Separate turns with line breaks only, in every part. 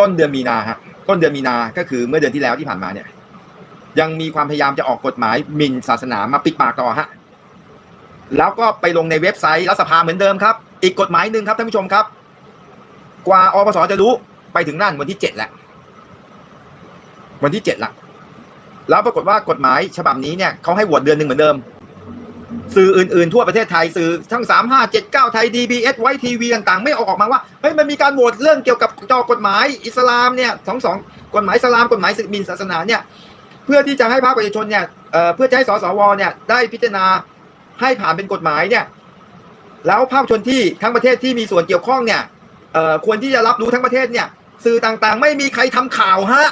ต้นเดือนมีนาฮะต้นเดือนมีนาก็คือเมื่อเดือนที่แล้วที่ผ่านมาเนี่ย ยังมีความพยายามจะออกกฎหมายหมิ่นศาสนามาปิดปากต่อฮะแล้วก็ไปลงในเว็บไซต์รัฐสภาเหมือนเดิมครับ อีกกฎหมายหนึ่งครับท่านผู้ชมครับ กว่าอปสจะรู้ไปถึงนั่นวันที่เจ็ดแหล้ววันที่เจ็ดละแล้วปรากฏว่ากฎหมายฉบับนี้เนี่ยเขาให้โหวตเดือนหนึ่งเหมือนเดิม สื่ออื่นๆ ทั่วประเทศไทยสื่อทั้งสามห้าเจ็ดเก้าไทยดีบีเอสไว้ทีวีต่างๆ ไม่ออกออกมาว่าเฮ้ยมันมีการโหวตเรื่องเกี่ยวกับจอกฎหมายอิสลามเนี่ยสองสองกฎหมายอิสลามกฎหมายศึกมินศาสนาเนี่ยเพื่อที่จะให้ภาคประชาชนเนี่ยเอ่อเพื่อจะให้สสวเนี่ยได้พิจารณาให้ผ่านเป็นกฎหมายเนี่ยแล้วภาคชนที่ทั้งประเทศที่มีส่วนเกี่ยวข้องเนี่ยเอ่อควรที่จะรับรู้ทั้งประเทศเนี่ยสื่อต่างๆ ไม่มีใครทำข่าวฮะ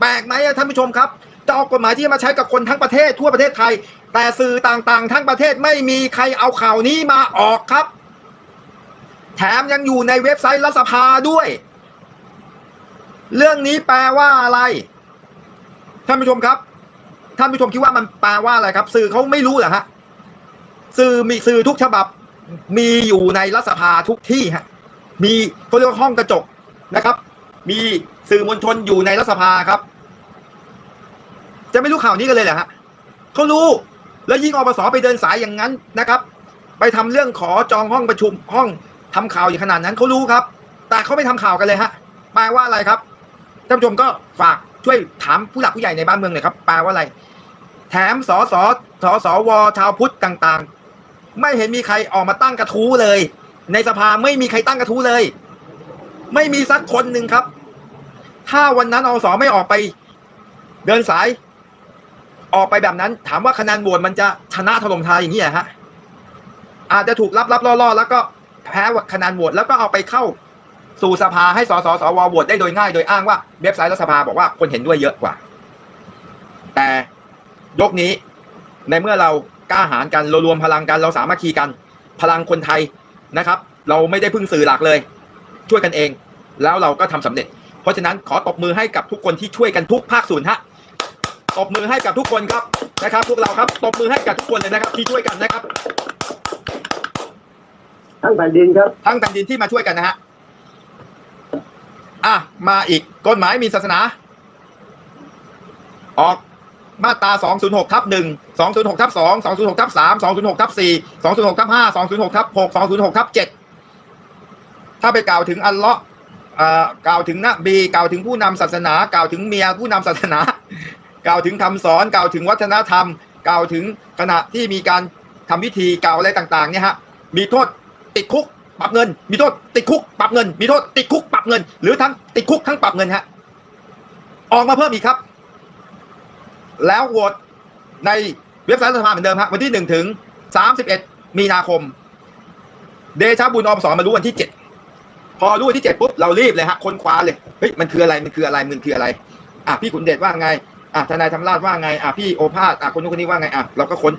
แปลกไหมอะท่านผู้ชมครับจะออกกฎหมายที่มาใช้กับคนทั้งประเทศทั่วประเทศไทย แต่สื่อต่างๆ ทั้งประเทศไม่มีใครเอาข่าวนี้มาออกครับ แถมยังอยู่ในเว็บไซต์รัฐสภาด้วย เรื่องนี้แปลว่าอะไรท่านผู้ชมครับ ท่านผู้ชมคิดว่ามันแปลว่าอะไรครับ สื่อเขาไม่รู้เหรอฮะสื่อมีสื่อทุกฉบับ มีอยู่ในรัฐสภาทุกที่ฮะมีเขาเรียกว่าห้องกระจกนะครับ มีสื่อมวลชนอยู่ในรัฐสภาครับ จะไม่รู้ข่าวนี้กันเลยเหรอฮะเขารู้ แล้วยิ่งอปสไปเดินสายอย่างนั้นนะครับ ไปทำเรื่องขอจองห้องประชุมห้องทำข่าวอย่างขนาดนั้นเขารู้ครับ แต่เขาไม่ทำข่าวกันเลยฮะแปลว่าอะไรครับท่านผู้ชมก็ฝากช่วยถามผู้หลักผู้ใหญ่ในบ้านเมืองหน่อยครับแปลว่าอะไร แถมสสสสวชาวพุทธต่างๆ ไม่เห็นมีใครออกมาตั้งกระทู้เลย ในสภาไม่มีใครตั้งกระทู้เลย ไม่มีสักคนหนึ่งครับ ถ้าวันนั้นอสไม่ออกไป เดินสาย ออกไปแบบนั้น ถามว่าคะแนนโหวตมันจะชนะถล่มทลายอย่างนี้เหรอฮะอาจจะถูกรับรับล่อๆแล้วก็แพ้คะแนนโหวตแล้วก็เอาไปเข้าสู่สภาให้สสสวโหวตได้โดยง่าย โดยอ้างว่าเว็บไซต์รัฐสภาบอกว่าคนเห็นด้วยเยอะกว่า แต่ยกนี้ในเมื่อเรากล้าหาญกันเรารวมพลังกันเราสามัคคีกัน พลังคนไทยนะครับ เราไม่ได้พึ่งสื่อหลักเลย ช่วยกันเอง แล้วเราก็ทำสำเร็จ เพราะฉะนั้นขอตบมือให้กับทุกคนที่ช่วยกันทุกภาคส่วนฮะ ตบมือให้กับทุกคนครับนะครับ พวกเราครับตบมือให้กับทุกคนเลยนะครับที่ช่วยกันนะครับ
ทั้งแผ่นดินครับ
ทั้งแผ่นดินที่มาช่วยกันนะฮะอะมาอีกกฎหมายมีศาสนา ออกมาตรา 206 ทับ 1 206 ทับ 2 206 ทับ 3 206 ทับ 4 206 ทับ 5 206 ทับ 6 206 ทับ 7 ถ้าไปกล่าวถึงอัลเลาะห์อ่ากล่าวถึงนบีกล่าวถึงผู้นำศาสนากล่าวถึงเมียผู้นำศาสนา กล่าวถึงคำสอนกล่าวถึงวัฒนธรรม กล่าวถึงขณะที่มีการทำพิธีกล่าวอะไรต่างๆเนี่ยฮะมีโทษติดคุกปรับเงิน มีโทษติดคุกปรับเงิน มีโทษติดคุกปรับเงิน หรือทั้งติดคุกทั้งปรับเงินฮะออกมาเพิ่มอีกครับ แล้วโหวตในเว็บไซต์รัฐสภาเหมือนเดิมฮะวันที่หนึ่งถึงสามสิบเอ็ดมีนาคม เดชาบุญอปสอนมารู้วันที่เจ็ดพอรู้วันที่เจ็ดปุ๊บเรารีบเลยฮะค้นคว้าเลยเฮ้ยมันคืออะไรมันคืออะไรมันคืออะไร อะพี่ขุนเดชว่าไง อะทนายธรรมราชว่าไงอะพี่โอภาสอะคนนู้นคนนี้ว่าไงอะเราก็ค้น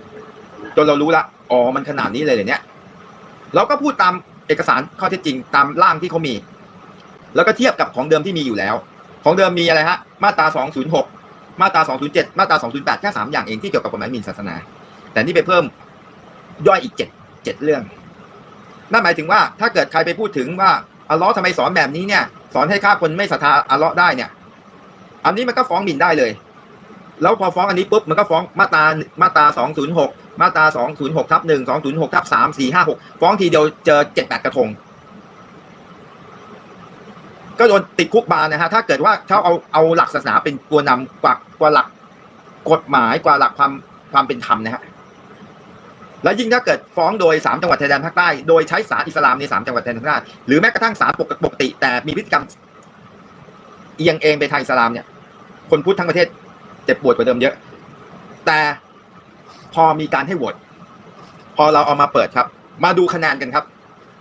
จนเรารู้ละอ๋อมันขนาดนี้เลยเหรอเนี่ยเราก็พูดตามเอกสารข้อเท็จจริงตามร่างที่เขามี แล้วก็เทียบกับของเดิมที่มีอยู่แล้ว ของเดิมมีอะไรฮะ มาตรา 206 มาตรา 207 มาตรา 208 แค่3อย่างเองที่เกี่ยวกับกฎหมายหมิ่นศาสนา แต่นี่ไปเพิ่มย่อยอีก7 7เรื่อง นั่นหมายถึงว่าถ้าเกิดใครไปพูดถึงว่าอัลเลาะห์ทำไมสอนแบบนี้เนี่ย สอนให้ฆ่าคนไม่ศรัทธาอัลเลาะห์ได้เนี่ย อันนี้มันก็ฟ้องหมิ่นได้เลย แล้วพอฟ้องอันนี้ปุ๊บมันก็ฟ้องมาตรามาตรา206มาตรา206ทับ1 206ทับ3 4 5 6ฟ้องทีเดียวเจอ7 8กระทง ก็โดนติดคุกบานนะฮะ ถ้าเกิดว่าเขาเอาเอาหลักศาสนาเป็นตัวนำกว่ากว่าหลักกฎหมายกว่าหลักความความเป็นธรรมนะฮะแล้วยิ่งถ้าเกิดฟ้องโดยสามจังหวัดชายแดนภาคใต้ โดยใช้ศาลอิสลามในสามจังหวัดชายแดนภาคใต้ หรือแม้กระทั่งศาลปกติ แต่มีพฤติกรรมเอียงเองไปทางอิสลามเนี่ย คนพุทธทั้งประเทศ จ็บปวดกว่าเดิมเยอะ แต่พอมีการให้โหวตพอเราเอามาเปิดครับ มาดูคะแนนกันครับ